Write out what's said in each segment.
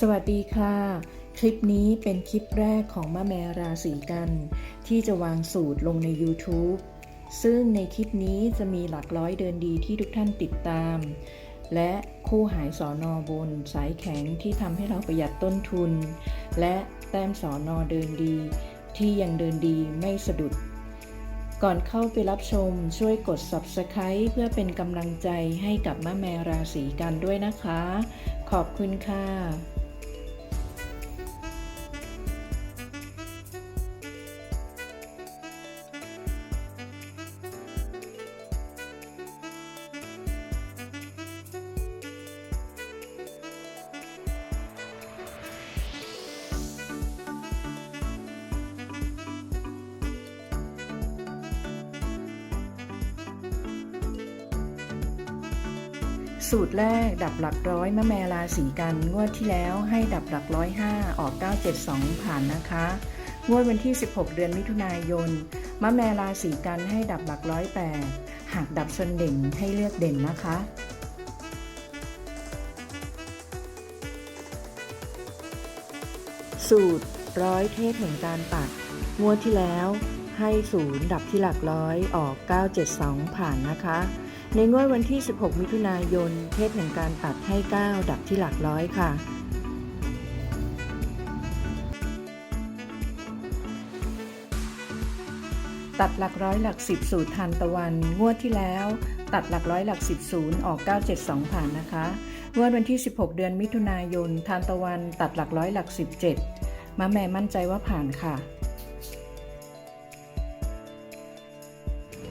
สวัสดีค่ะ คลิปนี้เป็นคลิปแรกของมะแมราศีกัน ที่จะวางสูตรลงใน YouTube ซึ่งในคลิปนี้จะมีหลักร้อยเดินดีที่ทุกท่านติดตาม และคู่หายสอนอบนสายแข็งที่ทำให้เราประหยัดต้นทุน และแต้มสอนอเดินดี ที่ยังเดินดีไม่สะดุด ก่อนเข้าไปรับชมช่วยกด Subscribe เพื่อเป็นกำลังใจให้กับมะแมราศีกันด้วยนะคะ ขอบคุณค่ะ สูตรแรกดับหลักร้อยมะแมราสีกันงวดที่แล้วให้ดับหลักร้อยห้าออก 972 ผ่านนะคะ งวดวันที่ 16 เดือนมิถุนายนมะแมราสีกันให้ดับหลักร้อยแปดหากดับชนเด่นให้เลือกเด่นนะคะ สูตรร้อยเทพแห่งการปัดงวดที่แล้วให้ศูนย์ดับที่หลักร้อยออก 972 ผ่านนะคะ ในงวดวันที่ 16 มิถุนายน เทพแห่งการตัดให้ 9 ดับที่หลักร้อยค่ะ ตัดหลักร้อยหลัก 10 สูตรทันตะวัน งวดที่แล้ว ตัดหลักร้อยหลัก 10 ศูนย์ออก 972 ผ่านนะคะ งวดวันที่ 16 เดือนมิถุนายน ทานตะวัน ตัดหลักร้อยหลัก 17 มาแม่มั่นใจว่าผ่านค่ะ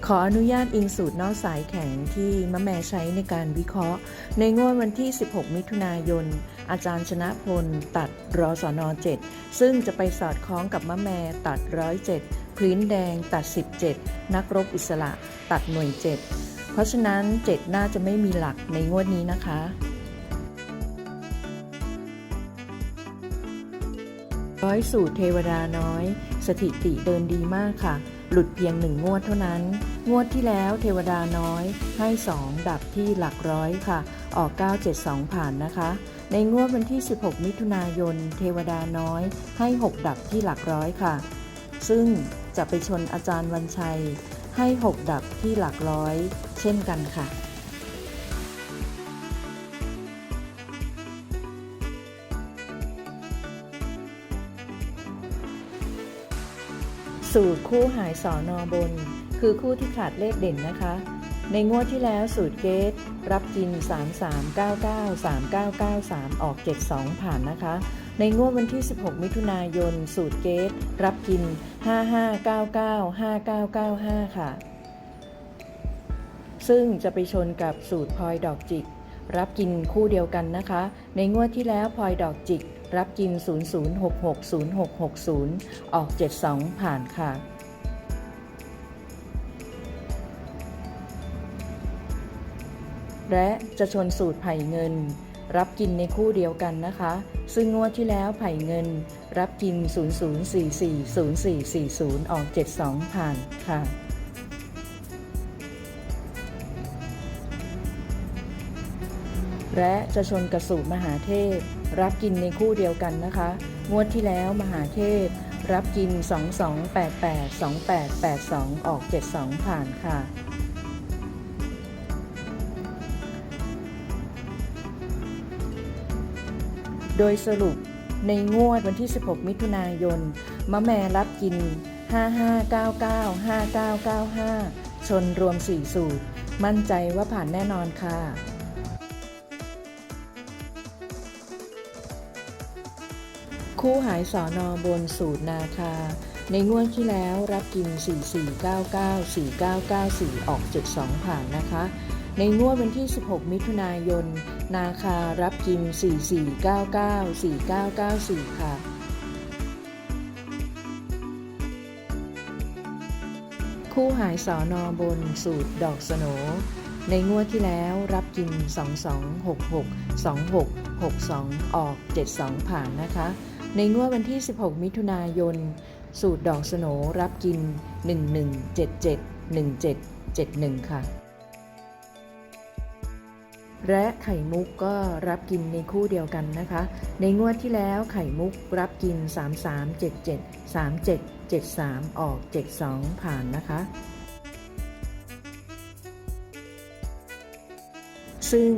ขออนุญาตอิงสูตรนอกสายแข็งที่มะแม่ใช้ในการวิเคราะห์ ในงวดวันที่ 16 มิถุนายน อาจารย์ชนะพล ตัดรอสอนอ7ซึ่งจะไปสอดคล้องกับมะแม่ตัดร้อย7พื้นแดงตัด 17 นักรบอิสระ ตัดหน่วย 7 เพราะฉะนั้น 7 น่าจะไม่มีหลักในงวดนี้นะคะร้อยสูตรเทวดาน้อย สถิติเดินดีมากค่ะ หลุดเพียงหนึ่งงวดเท่านั้น งวดที่แล้วเทวดาน้อยให้ 2 ดับที่หลักร้อยค่ะ ออก 972 ผ่านนะคะ ในงวดวันที่ 16 มิถุนายน เทวดาน้อยให้ 6 ดับที่หลักร้อยค่ะ ซึ่งจะไปชนอาจารย์วันชัยให้ 6 ดับที่หลักร้อย เช่นกันค่ะ สูตรคู่หายสอนอบน คือคู่ที่ขาดเลขเด่นนะคะ ในงวดที่แล้วสูตรเกตรับกิน 3399 3993 ออก 72 ผ่านนะคะ ในงวดวันที่ 16 มิถุนายน สูตรเกตรับกิน 5599 5995 ค่ะ ซึ่งจะไปชนกับสูตรพลอยดอกจิก รับกินคู่เดียวกันนะคะ ในงวดที่แล้วพลอยดอกจิก รับกิน 00660660 ออก 72 ผ่านค่ะและจะชนสูตรไผ่เงิน รับกินในคู่เดียวกันนะคะ ซึ่งงวดที่แล้วไผ่เงิน รับกิน 00440440 ออก 72 ผ่านค่ะ และจะชนกระสูตรมหาเทพ รับกินในคู่เดียวกันนะคะ งวดที่แล้วมหาเทพ รับกิน 2288 2882 ออก 72 ผ่านค่ะ โดยสรุปในงวดวันที่ 16 มิถุนายน มะแม่รับกิน 5599 5995 ชนรวม 4 สูตร มั่นใจว่าผ่านแน่นอนค่ะ คู่หายสอนอบนสูตรนาคา ในงวดที่แล้วรับกิน 4499 4994 ออก72ผ่านนะคะ ในงวดวันที่ 16 มิถุนายน นาคารับกิน 4499 4994 ค่ะคู่หายสอนอบนสูตรดอกสโน ในงวดที่แล้วรับกิน 2266 2662 ออก 72 ผ่านนะคะ ในงวดวันที่ 16 มิถุนายน สูตรดอกสโนรับกิน 1177 1771 ค่ะ และไข่มุกก็รับกินในคู่เดียวกันนะคะ ในงวดที่แล้วไข่มุกรับกิน 3377 3773 ออก 72 ผ่านนะคะซึ่ง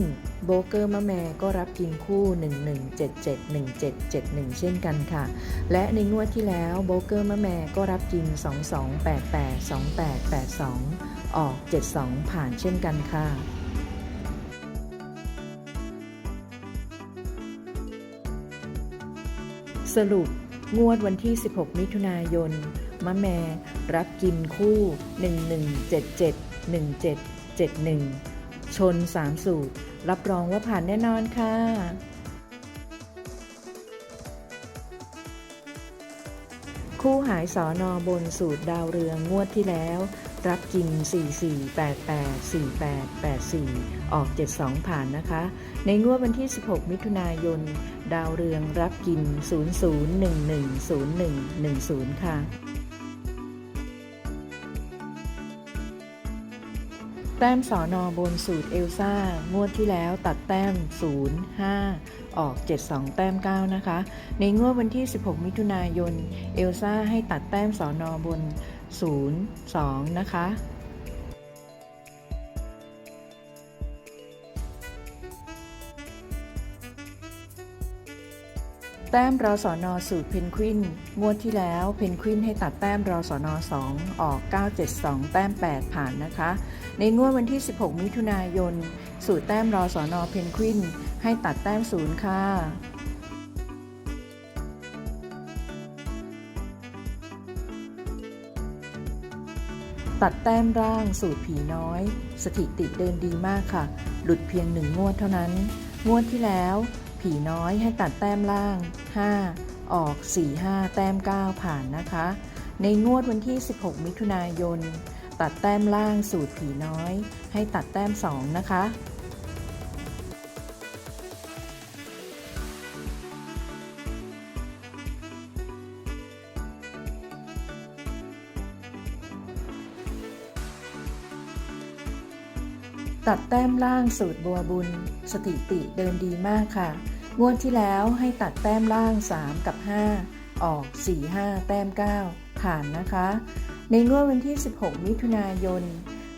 โบเกอร์มะแม่ก็รับกินคู่ 11771771 เช่นกันค่ะ และในงวดที่แล้วโบเกอร์มะแม่ก็รับกิน22882882 ออก 72 ผ่านเช่นกันค่ะสรุป งวดวันที่ 16 มิถุนายน มะแม รับกินคู่ 1177 1771 ชน 3 สูตร รับรองว่าผ่านแน่นอนค่ะคู่หายสอนอบนสูตรดาวเรืองงวดที่แล้ว รับกิน 4488 4884 ออก 72 ผ่านนะคะ ในงวดวันที่ 16 มิถุนายน ดาวเรืองรับกิน 00110110 ค่ะ แต้มสอนอบนสูตรเอลซ่างวดที่แล้วตัดแต้ม 0 5 ออก 72 แต้ม 9 นะคะ ในงวดวันที่ 16 มิถุนายน เอลซ่าให้ตัดแต้มสอนอบน 0 2 นะคะ แต้มรอสอนอสูตรเพนกวินงวดที่แล้วเพนกวินให้ตัดแต้มรอสอนอ2ออก 972 แต้ม 8 ผ่านนะคะ ในงวดวันที่ 16 มิถุนายน สูตรแต้มรอสอนอเพนกวินให้ตัดแต้มศูนย์ค่ะตัดแต้มร่างสูตรผีน้อย สถิติเดินดีมากค่ะ หลุดเพียงหนึ่งงวดเท่านั้น งวดที่แล้ว ผีน้อยให้ตัดแต้มล่าง 5 ออก 4-5 แต้ม 9 ผ่านนะคะ ในงวดวันที่ 16 มิถุนายน ตัดแต้มล่างสูตรผีน้อย ให้ตัดแต้ม 2 นะคะตัดแต้มล่างสูตรบัวบุญ สถิติเดินดีมากค่ะ งวดที่แล้วให้ตัดแต้มล่าง 3 กับ 5 ออก 4 5 แต้ม 9 ผ่านนะคะ ในงวดวันที่ 16 มิถุนายน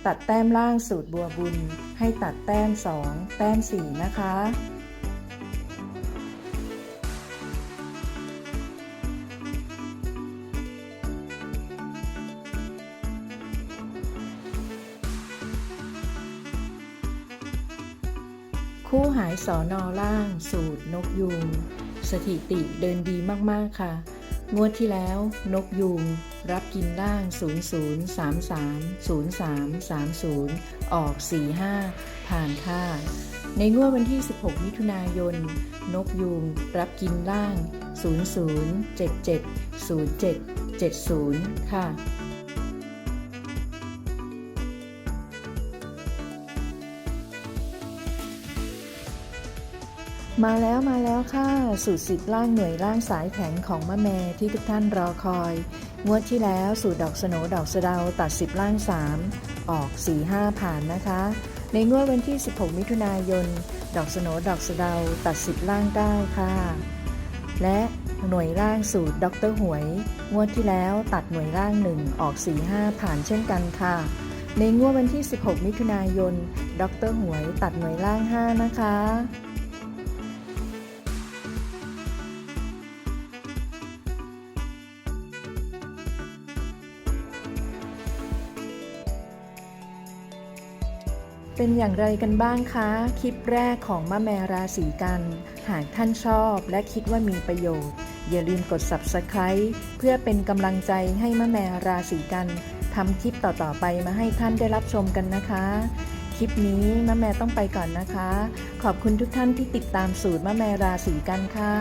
ตัดแต้มล่างสูตรบัวบุญ ให้ตัดแต้ม 2 แต้ม 4 นะคะ คู่หายสอนอล่าง สูตรนกยูงสถิติเดินดีมากๆค่ะ งวดที่แล้ว นกยูงรับกินล่าง 0033 0330 ออก 45 ผ่านค่ะในงวดวันที่ 16 มิถุนายน นกยูงรับกินล่าง 0077 07 70 ค่ะ มาแล้วมาแล้วค่ะสูตรสิบล่างหน่วยล่างสายแข็งของมะแมที่ทุกท่านรอคอย งวดที่แล้วสูตรดอกสโนดอกสะเดาตัดสิบล่าง 3 ออก 4 5 ผ่านนะคะ ในงวดวันที่ 16 มิถุนายน ดอกสโนดอกสะเดาตัด10ล่าง 9 ค่ะ และหน่วยล่างสูตรดรหวย งวดที่แล้วตัดหน่วยล่าง 1 ออก 4 5 ผ่านเช่นกันค่ะ ในงวดวันที่ 16 มิถุนายนดรหวยตัดหน่วยล่าง 5 นะคะ เป็นอย่างไรกันบ้างคะ คลิปแรกของมะแมราศีกัน หากท่านชอบและคิดว่ามีประโยชน์ อย่าลืมกด Subscribe เพื่อเป็นกำลังใจให้มะแมราศีกันทำคลิปต่อๆไปมาให้ท่านได้รับชมกันนะคะ คลิปนี้มะแมต้องไปก่อนนะคะ ขอบคุณทุกท่านที่ติดตามสูตรมะแมราศีกันค่ะ